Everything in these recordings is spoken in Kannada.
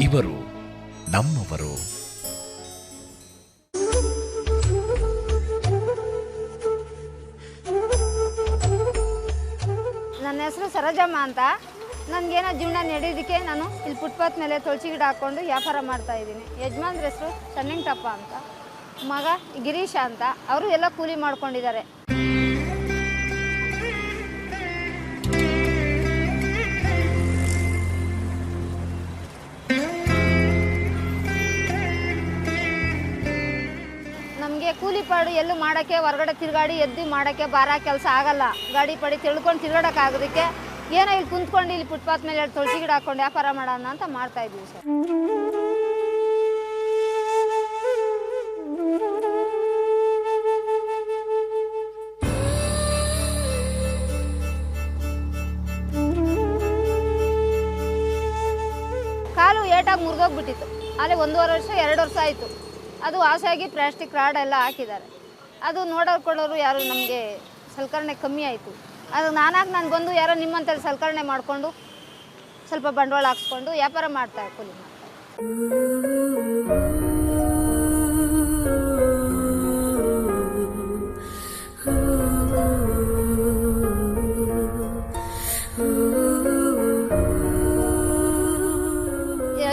ಇವರು ನಮ್ಮವರು. ನನ್ನ ಹೆಸರು ಸರೋಜಮ್ಮ ಅಂತ. ನನಗೇನೋ ಜೀವನ ನಡೆಯೋದಕ್ಕೆ ನಾನು ಇಲ್ಲಿ ಫುಟ್ಪಾತ್ ಮೇಲೆ ತುಳಸಿ ಗಿಡ ಹಾಕ್ಕೊಂಡು ವ್ಯಾಪಾರ ಮಾಡ್ತಾ ಇದ್ದೀನಿ. ಯಜಮಾನ್ರ ಹೆಸರು ಸಣ್ಣಿಂಗಪ್ಪ ಅಂತ. ಮಗ ಗಿರೀಶ ಅಂತ. ಅವರು ಎಲ್ಲ ಕೂಲಿ ಮಾಡ್ಕೊಂಡಿದ್ದಾರೆ. ಕೂಲಿ ಪಾಡು ಎಲ್ಲೂ ಮಾಡೋಕ್ಕೆ, ಹೊರಗಡೆ ತಿರುಗಾಡಿ ಎದ್ದು ಮಾಡೋಕ್ಕೆ ಬಾರ ಕೆಲಸ ಆಗಲ್ಲ. ಗಾಡಿ ಪಡಿ ತಿಳ್ಕೊಂಡು ತಿರುಗಾಡೋಕ್ಕಾಗೋದಕ್ಕೆ ಏನೋ ಇಲ್ಲಿ ಕುಂತ್ಕೊಂಡು ಇಲ್ಲಿ ಫುಟ್ಪಾತ್ ಮೇಲೆ ಎರಡು ತುಳಸಿ ಗಿಡ ಹಾಕ್ಕೊಂಡು ವ್ಯಾಪಾರ ಮಾಡೋಣ ಅಂತ ಮಾಡ್ತಾ ಇದ್ದೀವಿ ಸರ್. ಕಾಲು ಏಟಾಗಿ ಮುರಿದೋಗ್ಬಿಟ್ಟಿತ್ತು. ಅಲ್ಲಿ ಒಂದೂವರೆ ವರ್ಷ, ಎರಡು ವರ್ಷ ಆಯಿತು. ಅದು ಆಸೆಯಾಗಿ ಪ್ಲಾಸ್ಟಿಕ್ ರಾಡ್ ಎಲ್ಲ ಹಾಕಿದ್ದಾರೆ. ಅದು ನೋಡೋರು ಯಾರು ನಮಗೆ ಸಲಕರಣೆ ಕಮ್ಮಿ ಆಯಿತು. ಅದು ನಾನಾಗಿ ನಾನು ಬಂದು ಯಾರೋ ನಿಮ್ಮಂತಲ್ಲಿ ಸಲಕರಣೆ ಮಾಡಿಕೊಂಡು ಸ್ವಲ್ಪ ಬಂಡವಾಳ ಹಾಕ್ಸ್ಕೊಂಡು ವ್ಯಾಪಾರ ಮಾಡ್ತಾ ಕೂಲಿ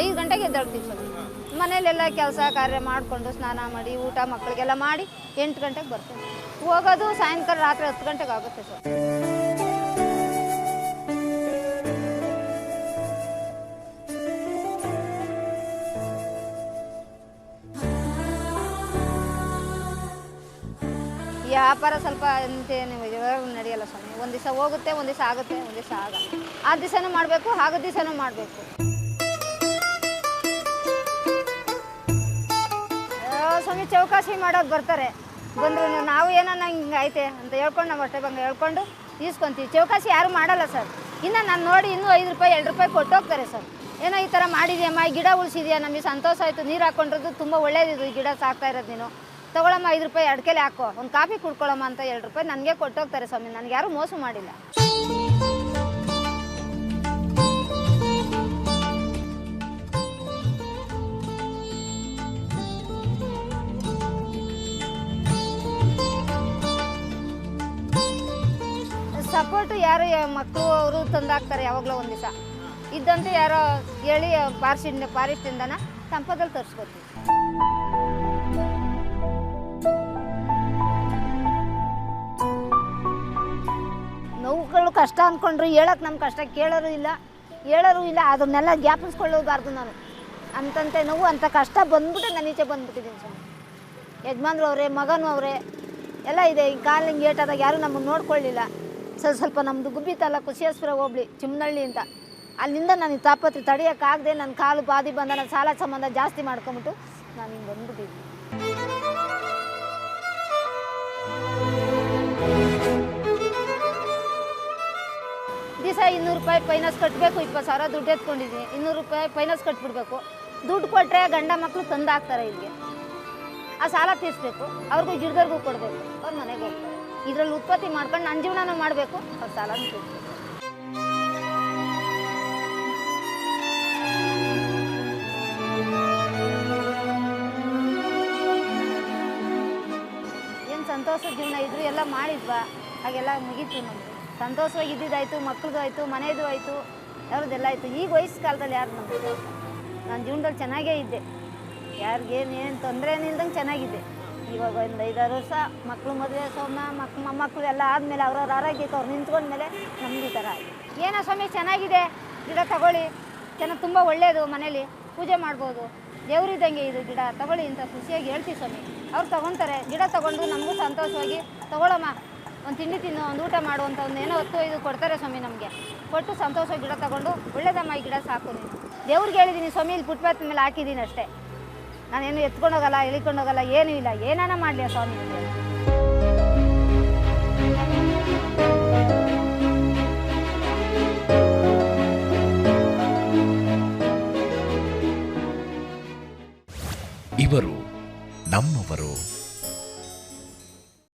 ಐದು ಗಂಟೆಗೆ ಎದ್ದಾಡ್ತೀವಿ ಸರ್. ಮನೇಲೆಲ್ಲ ಕೆಲಸ ಕಾರ್ಯ ಮಾಡಿಕೊಂಡು ಸ್ನಾನ ಮಾಡಿ, ಊಟ ಮಕ್ಕಳಿಗೆಲ್ಲ ಮಾಡಿ ಎಂಟು ಗಂಟೆಗೆ ಬರ್ತೀವಿ ಹೋಗೋದು ಸಾಯಂಕಾಲ ರಾತ್ರಿ ಹತ್ತು ಗಂಟೆಗೆ ಆಗುತ್ತೆ ಸರ್. ವ್ಯಾಪಾರ ಸ್ವಲ್ಪ ನಡೆಯಲ್ಲ ಸ್ವಾಮಿ. ಒಂದು ದಿವಸ ಹೋಗುತ್ತೆ, ಒಂದು ದಿವಸ ಆಗುತ್ತೆ, ಒಂದು ದಿವಸ ಆಗ ಆ ದಿವಸನೂ ಮಾಡಬೇಕು, ಆಗ ದಿವಸನೂ ಮಾಡಬೇಕು. ಸ್ವಾಮಿ ಚೌಕಾಸಿ ಮಾಡೋಕೆ ಬರ್ತಾರೆ. ಬಂದರು ನಾವು ಏನನ್ನ ಹಿಂಗೆ ಐತೆ ಅಂತ ಹೇಳ್ಕೊಂಡು ನಾವು ಅಷ್ಟೇ ಬಂಗ ಹೇಳ್ಕೊಂಡು ಈಸ್ಕೊಂತೀವಿ. ಚೌಕಾಸಿ ಯಾರು ಮಾಡಲ್ಲ ಸರ್. ಇನ್ನು ನಾನು ನೋಡಿ ಇನ್ನೂ ಐದು ರೂಪಾಯಿ, ಎರಡು ರೂಪಾಯಿ ಕೊಟ್ಟು ಹೋಗ್ತಾರೆ ಸರ್. ಏನೋ ಈ ಥರ ಮಾಡಿದ್ಯಮ್ಮ, ಈ ಗಿಡ ಉಳಿಸಿದ್ಯಾ? ನಮಗೆ ಸಂತೋಷ ಆಯಿತು. ನೀರು ಹಾಕ್ಕೊಂಡಿರೋದು ತುಂಬ ಒಳ್ಳೇದಿದು. ಈ ಗಿಡ ಸಾಕ್ತಾ ಇರೋದು ನೀನು. ತಗೊಳಮ್ಮ, ಐದು ರೂಪಾಯಿ ಅಡ್ಕೆಲೆ ಹಾಕೋ. ಒಂದು ಕಾಫಿ ಕುಡ್ಕೊಳ್ಳಮ್ಮ ಅಂತ ಎರಡು ರೂಪಾಯಿ ನನಗೆ ಕೊಟ್ಟೋಗ್ತಾರೆ ಸ್ವಾಮಿ. ನನಗೆ ಯಾರೂ ಮೋಸ ಮಾಡಿಲ್ಲ. ಸಪೋರ್ಟ್ ಯಾರು ಮಕ್ಕಳು ಅವರು ತಂದಾಕ್ತಾರೆ ಯಾವಾಗಲೂ ಒಂದು ದಿವಸ. ಇದ್ದಂತೆ ಯಾರೋ ಹೇಳಿ ಪಾರಿಸಿಂದ ಫಾರೆಸ್ಟಿಂದನ ಸಂಪದಲ್ಲಿ ತರಿಸ್ಕೊತೀವಿ ನೋವುಗಳು ಕಷ್ಟ ಅಂದ್ಕೊಂಡ್ರು ಹೇಳಕ್ಕೆ ನಮ್ಮ ಕಷ್ಟ, ಕೇಳೋರು ಇಲ್ಲ, ಹೇಳೋರು ಇಲ್ಲ, ಅದನ್ನೆಲ್ಲ ಜ್ಞಾಪಿಸ್ಕೊಳ್ಳಬಾರ್ದು ನಾನು. ಅಂತಂತೆ ನೋವು ಅಂಥ ಕಷ್ಟ ಬಂದ್ಬಿಟ್ಟು ನಾನು ಈಚೆ ಬಂದ್ಬಿಟ್ಟಿದ್ದೀನಿ ಸ್ವಾಮಿ. ಯಜಮಾನ್ರು ಅವರೇ, ಮಗನೂ ಅವರೇ, ಎಲ್ಲ ಇದೆ, ಈ ಕಾಲು ಹಿಂಗೆ ಏಟಾದಾಗ ಯಾರೂ ನಮ್ಮನ್ನು ನೋಡ್ಕೊಳ್ಳಿಲ್ಲ. ಸ್ವಲ್ಪ ಸ್ವಲ್ಪ ನಮ್ಮದು ಗುಬ್ಬಿ ತಾಲೂಕು ಶಿವಸ್ಪುರ ಹೋಗ್ಲಿ ಚಿಮ್ಮನಹಳ್ಳಿ ಅಂತ. ಅಲ್ಲಿಂದ ನನಗೆ ತಾಪತ್ರೆ ತಡೆಯೋಕ್ಕಾಗದೆ ನನ್ನ ಕಾಲು ಬಾದಿ ಬಂದ ನನ್ನ ಸಾಲ ಸಂಬಂಧ ಜಾಸ್ತಿ ಮಾಡ್ಕೊಂಬಿಟ್ಟು ನಾನು ಹಿಂಗೆ ಬಂದ್ಬಿಟ್ಟಿದ್ದೀನಿ. ದಿವಸ ಇನ್ನೂರು ರೂಪಾಯಿ ಫೈನಾನ್ಸ್ ಕಟ್ಟಬೇಕು ಇಪ್ಪತ್ತು ಸಾವಿರ ದುಡ್ಡು ಎತ್ಕೊಂಡಿದ್ದೀನಿ. ಇನ್ನೂರು ರೂಪಾಯಿ ಫೈನಾನ್ಸ್ ಕಟ್ಬಿಡ್ಬೇಕು. ದುಡ್ಡು ಕೊಟ್ಟರೆ ಗಂಡ ಮಕ್ಕಳು ತಂದು ಹಾಕ್ತಾರೆ ಇಲ್ಲಿಗೆ. ಆ ಸಾಲ ತೀರಿಸ್ಬೇಕು. ಅವ್ರಿಗೂ ಗಿಡದವ್ರಿಗೂ ಕೊಡಬೇಕು. ಅವ್ರ ಮನೆಗೆ ಹೋಗ್ತಾರೆ. ಇದರಲ್ಲಿ ಉತ್ಪತ್ತಿ ಮಾಡ್ಕೊಂಡು ನನ್ನ ಜೀವನನೂ ಮಾಡಬೇಕು. ಅವ್ರ ಸಾಲ ಏನು ಸಂತೋಷ ಜೀವನ ಇದ್ರು ಎಲ್ಲ ಮಾಡಿದ್ವಾ? ಹಾಗೆಲ್ಲ ಮುಗೀತು ನಮ್ಮದು ಸಂತೋಷವಾಗಿ ಇದ್ದಿದ್ದಾಯ್ತು ಮಕ್ಳದ್ದು ಆಯಿತು ಮನೆಯದು ಆಯಿತು ಯಾವ್ದೆಲ್ಲ ಆಯಿತು. ಈಗ ವಯಸ್ಸು ಕಾಲದಲ್ಲಿ ಯಾರು ನಮ್ಮದು ನಾನು ಜೀವನದಲ್ಲಿ ಚೆನ್ನಾಗೇ ಇದ್ದೆ. ಯಾರಿಗೇನೇನು ತೊಂದರೆ ಏನಿಲ್ದಂಗೆ ಚೆನ್ನಾಗಿದ್ದೆ ಇವಾಗ ಒಂದು ಐದಾರು ವರ್ಷ ಮಕ್ಕಳು ಮದುವೆ ಸೋಮ ಮಕ್ ಮೊಮ್ಮಕ್ಕಳು ಎಲ್ಲ ಆದಮೇಲೆ ಅವ್ರವ್ರ ಆರೋಗ್ಯಕ್ಕೆ ಅವ್ರು ನಿಂತ್ಕೊಂಡ್ಮೇಲೆ ನಮ್ದು ಈ ಥರ ಆಗಿದೆ ಏನೋ ಸ್ವಾಮಿ ಚೆನ್ನಾಗಿದೆ, ಗಿಡ ತಗೊಳ್ಳಿ. ಚೆನ್ನಾಗಿ ತುಂಬ ಒಳ್ಳೆಯದು ಮನೇಲಿ. ಪೂಜೆ ಮಾಡ್ಬೋದು. ದೇವರಿದ್ದಂಗೆ ಇದು ಗಿಡ, ತಗೊಳ್ಳಿ ಅಂತ ಖುಷಿಯಾಗಿ ಹೇಳ್ತೀವಿ ಸ್ವಾಮಿ. ಅವ್ರು ತೊಗೊತಾರೆ. ಗಿಡ ತಗೊಂಡು ನಮಗೂ ಸಂತೋಷವಾಗಿ ತಗೊಳಮ್ಮ. ಒಂದು ತಿಂಡಿ ತಿನ್ನು, ಒಂದು ಊಟ ಮಾಡು ಅಂತ ಒಂದು ಏನೋ ಹೊತ್ತು ಇದು ಕೊಡ್ತಾರೆ ಸ್ವಾಮಿ ನಮಗೆ. ಕೊಟ್ಟು ಸಂತೋಷವಾಗಿ ಗಿಡ ತಗೊಂಡು ಒಳ್ಳೇದಮ್ಮ ಈ ಗಿಡ ಸಾಕು ನೀನು. ದೇವ್ರಿಗೆ ಹೇಳಿದ್ದೀನಿ ಸ್ವಾಮಿ, ಇಲ್ಲಿ ಫುಟ್ಪಾತ್ ಮೇಲೆ ಹಾಕಿದ್ದೀನಿ ಅಷ್ಟೇ. ನಾನೇನು ಎತ್ಕೊಂಡೋಗಲ್ಲ ಇಳಿಕೊಂಡೋಗಲ್ಲ ಏನೂ ಇಲ್ಲ. ಏನಾನ ಮಾಡಲಿ ಸ್ವಾಮಿ